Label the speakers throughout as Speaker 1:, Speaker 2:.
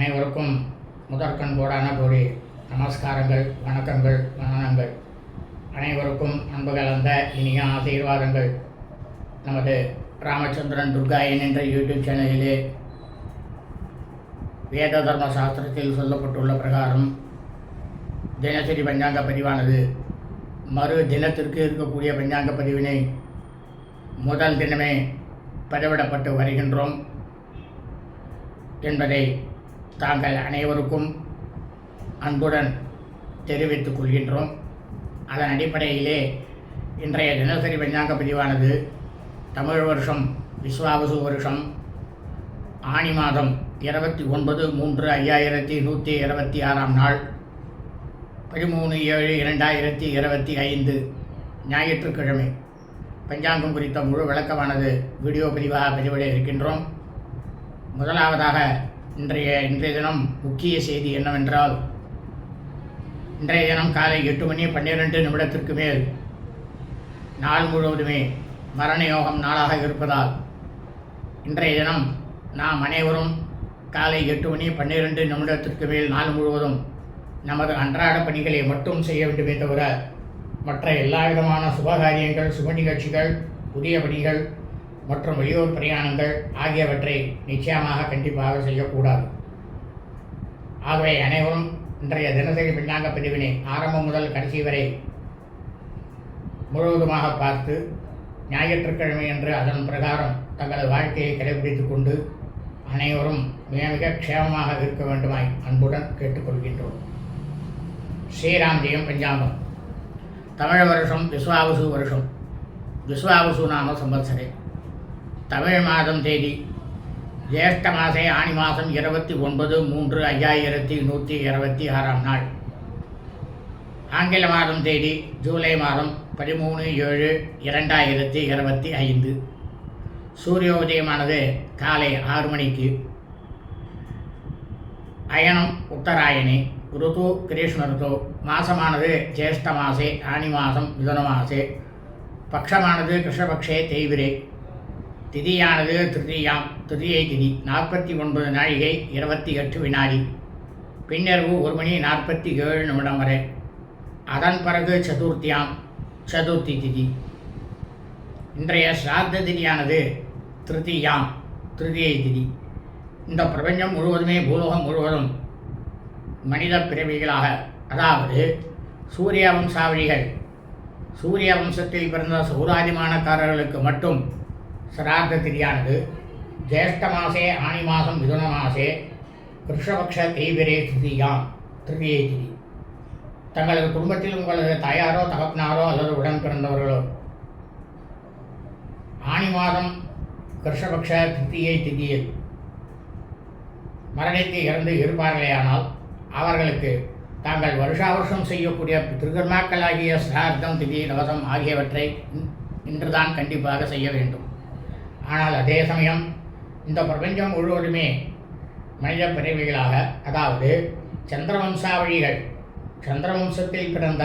Speaker 1: அனைவருக்கும் முதற்கண் கோடான கோடி நமஸ்காரங்கள் வணக்கங்கள் வணனங்கள் அனைவருக்கும் அன்பு கலந்த இனிய ஆசீர்வாதங்கள். நமது ராமச்சந்திரன் துர்காயன் என்ற யூடியூப் சேனலிலே வேத தர்ம சாஸ்திரத்தில் சொல்லப்பட்டுள்ள பிரகாரம் தினசரி பஞ்சாங்க பதிவானது. மறு தினத்திற்கு இருக்கக்கூடிய பஞ்சாங்க பதிவினை முதல் தினமே பதிவிடப்பட்டு வருகின்றோம் என்பதை தாங்கள் அனைவருக்கும் அன்புடன் தெரிவித்துக் கொள்கின்றோம். அதன் அடிப்படையிலே இன்றைய தினசரி பஞ்சாங்க பதிவானது தமிழ் வருஷம் விஸ்வாவசு வருஷம் ஆணி மாதம் இருபத்தி ஒன்பது மூன்று ஐயாயிரத்தி நூற்றி இருபத்தி ஆறாம் நாள் பதிமூணு ஏழு இரண்டாயிரத்தி இருபத்தி ஐந்து ஞாயிற்றுக்கிழமை. பஞ்சாங்கம் குறித்த முழு விளக்கமானது வீடியோ பதிவாக பதிவிட இருக்கின்றோம். முதலாவதாக இன்றைய இன்றைய தினம் முக்கிய செய்தி என்னவென்றால் இன்றைய தினம் காலை எட்டு மணி பன்னிரெண்டு நிமிடத்திற்கு மேல் நாள் முழுவதுமே மரண யோகம் நாளாக இருப்பதால் இன்றைய தினம் நாம் அனைவரும் காலை எட்டு மணி பன்னிரெண்டு நிமிடத்திற்கு மேல் நாள் முழுவதும் நமது அன்றாட பணிகளை மட்டும் செய்ய வேண்டுமே தவிர மற்ற எல்லா விதமான சுபகாரியங்கள் சுப நிகழ்ச்சிகள் புதிய பணிகள் மற்றும் வெளியூர் பிரயாணங்கள் ஆகியவற்றை நிச்சயமாக கண்டிப்பாக செய்யக்கூடாது. ஆகவே அனைவரும் இன்றைய தினசரி பின்னாங்க பிரிவினை ஆரம்பம் முதல் கடைசி வரை முழுவதுமாக பார்த்து ஞாயிற்றுக்கிழமை என்று அதன் பிரகாரம் தங்களது வாழ்க்கையை கடைபிடித்துக் கொண்டு அனைவரும் மிக மிக க்ஷேமமாக இருக்க வேண்டுமாய் அன்புடன் கேட்டுக்கொள்கின்றோம். ஸ்ரீராம் ஜெயம் பஞ்சாங்கம். தமிழ் வருஷம் விஸ்வாவசு வருஷம். விஸ்வாவசு நாம சம்பத்சரே. தமிழ் மாதம் தேதி. ஜேஷ்ட மாசே ஆணி மாதம் இருபத்தி ஒன்பது மூன்று ஐயாயிரத்தி நூற்றி இருபத்தி ஆறாம் நாள். ஆங்கில மாதம் தேதி ஜூலை மாதம் பதிமூணு ஏழு இரண்டாயிரத்தி இருபத்தி ஐந்து. சூரிய உதயமானது காலை ஆறு மணிக்கு. அயனம் உத்தராயணி ருது கிரீஷ்ம ருது மாசமானது ஜேஷ்ட மாசே ஆனி மாதம் மிதுன மாசே. பக்ஷமானது கிருஷ்ணபக்ஷே தெய்விரே திதியானது திருதியாம். திருதியை திதி. நாற்பத்தி ஒன்பது நாழிகை இருபத்தி எட்டு வினாடி. பின்னர்வு ஒரு மணி நாற்பத்தி ஏழு நிமிடம் வரை. அதன் பிறகு சதுர்த்தியாம். சதுர்த்தி திதி. இன்றைய சிராத்த திதியானது திருதியாம். திருதியை திதி. இந்த பிரபஞ்சம் முழுவதுமே பூலோகம் முழுவதும் மனித பிறவிகளாக. அதாவது சூரிய வம்சாவளிகள். சூரிய வம்சத்தில் பிறந்த சௌராதிமானக்காரர்களுக்கு மட்டும் சிராத்த திதியானது ஜேஷ்ட மாசே ஆணி மாதம் மிதுன மாசே கிருஷ்ணபக்ஷ தேய்பிரே திருதியாம் திருதியை திதி தங்களது குடும்பத்தில் உங்களது தாயாரோ தகப்பனாரோ அல்லது உடன் பிறந்தவர்களோ ஆணி மாதம் கிருஷ்ணபக்ஷ திருத்தியை திதியில் மரணித்து இறந்து இருப்பார்களேயானால் அவர்களுக்கு தாங்கள் வருஷா வருஷம் செய்யக்கூடிய திருகர்மாக்களாகிய சிரார்த்தம் திதி நவசம் ஆகியவற்றை இன்றுதான் கண்டிப்பாக செய்ய வேண்டும். ஆனால் அதே சமயம் இந்த பிரபஞ்சம் முழுவதுமே மனித பிறவிகளாக அதாவது சந்திரவம்சாவழிகள் சந்திரவம்சத்தில் பிறந்த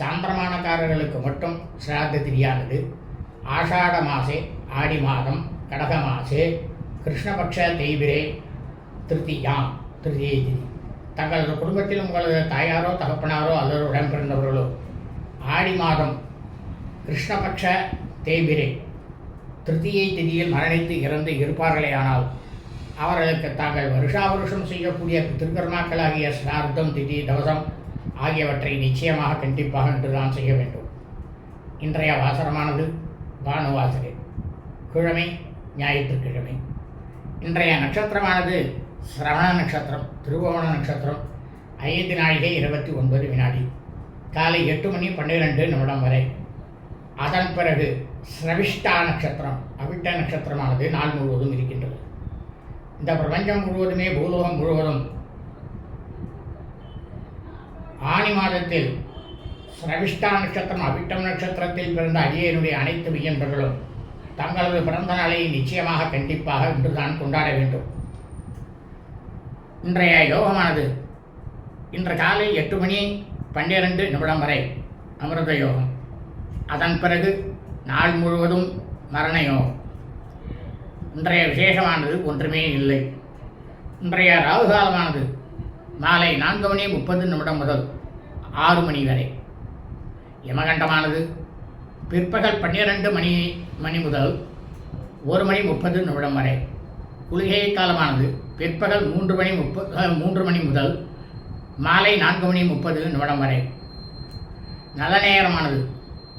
Speaker 1: சாந்திரமானக்காரர்களுக்கு மட்டும் சிராத்த திரியானது ஆஷாட மாசே ஆடி மாதம் கடக மாசே கிருஷ்ணபக்ஷ தெய்விரே திருத்தியாம் திருத்தியை திதி. தங்களது குடும்பத்தில் உங்களது தாயாரோ தகப்பனாரோ அல்லது உடன் பிறந்தவர்களோ ஆடி மாதம் கிருஷ்ணபக்ஷ தேய்பிரே திருத்தியை திதியில் மரணித்து இறந்து இருப்பார்களே ஆனால் அவர்களுக்கு தாங்கள் வருஷா வருஷம் செய்யக்கூடிய திருக்கர்மாக்களாகிய ஸ்ரார்த்தம் திதி தவசம் ஆகியவற்றை நிச்சயமாக கண்டிப்பாக என்றுதான் செய்ய வேண்டும். இன்றைய வாசரமானது பானுவாசரே கிழமை ஞாயிற்றுக்கிழமை. இன்றைய நட்சத்திரமானது சிரவண நட்சத்திரம் திருவோண நட்சத்திரம் ஐந்து நாழிகை இருபத்தி ஒன்பது வினாடி. காலை எட்டு மணி பன்னிரெண்டு நிமிடம் வரை. அதன் பிறகு சிரவிஷ்டா நட்சத்திரம் அவிட்ட நட்சத்திரமானது நாள் முழுவதும் இருக்கின்றது. இந்த பிரபஞ்சம் முழுவதுமே பூலோகம் முழுவதும் ஆணி மாதத்தில் சிரவிஷ்டா நட்சத்திரம் அவிட்டம் நட்சத்திரத்தில் பிறந்த அடியனுடைய அனைத்து வியன்பர்களும் தங்களது பிறந்த நாளை நிச்சயமாக கண்டிப்பாக இன்றுதான் கொண்டாட வேண்டும். இன்றைய யோகமானது இன்று காலை எட்டு மணி பன்னிரண்டு நிமிடம் வரை அமிர்த யோகம். அதன் பிறகு நாள் முழுவதும் மரணயோகம் இன்றைய விசேஷமானது ஒன்றுமே இல்லை. இன்றைய ராகு காலமானது மாலை நான்கு மணி முப்பது நிமிடம் முதல் ஆறு மணி வரை. யமகண்டமானது பிற்பகல் பன்னிரண்டு மணி மணி முதல் ஒரு மணி முப்பது நிமிடம் வரை. குளிகை காலமானது பிற்பகல் மூன்று மணி முப்பது மூன்று மணி முதல் மாலை நான்கு மணி முப்பது நிமிடம் வரை. நல்ல நேரமானது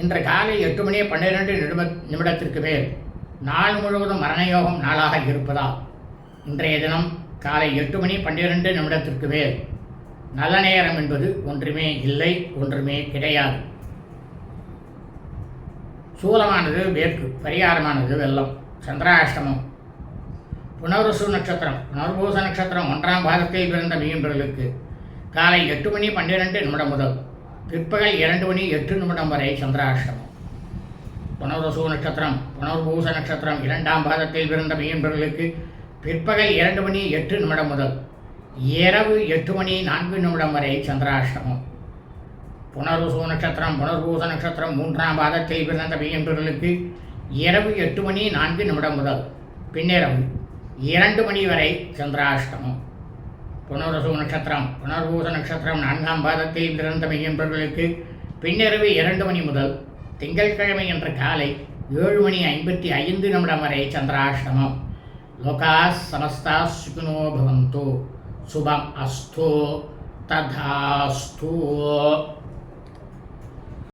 Speaker 1: இன்று காலை எட்டு மணி பன்னிரெண்டு நிமிட நிமிடத்திற்கு மேல் நாள் முழுவதும் மரணயோகம் நாளாக இருப்பதால் இன்றைய தினம் காலை எட்டு மணி பன்னிரெண்டு நிமிடத்திற்கு மேல் நல்ல நேரம் என்பது ஒன்றுமே இல்லை ஒன்றுமே கிடையாது. சூலமானது வேற்கு பரிகாரமானது வெள்ளம் சந்திராஷ்டமம் புனருசு நட்சத்திரம் புனர்பூச நட்சத்திரம் ஒன்றாம் பாதத்தில் பிறந்த மீன்பர்களுக்கு காலை எட்டு மணி பன்னிரெண்டு நிமிடம் முதல் பிற்பகல் இரண்டு மணி எட்டு நிமிடம் வரை சந்திராஷ்டமம். புனர்வசு நட்சத்திரம் புனர்பூச நட்சத்திரம் இரண்டாம் பாதத்தில் பிறந்த மீன்பர்களுக்கு பிற்பகல் இரண்டு மணி எட்டு நிமிடம் முதல் இரவு எட்டு மணி நான்கு நிமிடம் வரை சந்திராஷ்டமம். புனர்வசு நட்சத்திரம் புனர்பூச நட்சத்திரம் மூன்றாம் பாதத்தில் பிறந்த மீன்பர்களுக்கு இரவு எட்டு மணி நான்கு நிமிடம் முதல். பின்னிரவு இரண்டு மணி வரை சந்திராஷ்டமம். புனரசு நட்சத்திரம் புனர்பூச நட்சத்திரம் நான்காம் பாதத்தில் பிறந்த மெய்யன்பர்களுக்கு பின்னிரவு இரண்டு மணி முதல் திங்கட்கிழமை என்ற காலை ஏழு மணி ஐம்பத்தி ஐந்து நிமிடம் வரை சந்திராஷ்டமம். லோகா சமஸ்தா சுகினோ பவந்தோ. சுபம் அஸ்தோ. ததாஸ்தோ.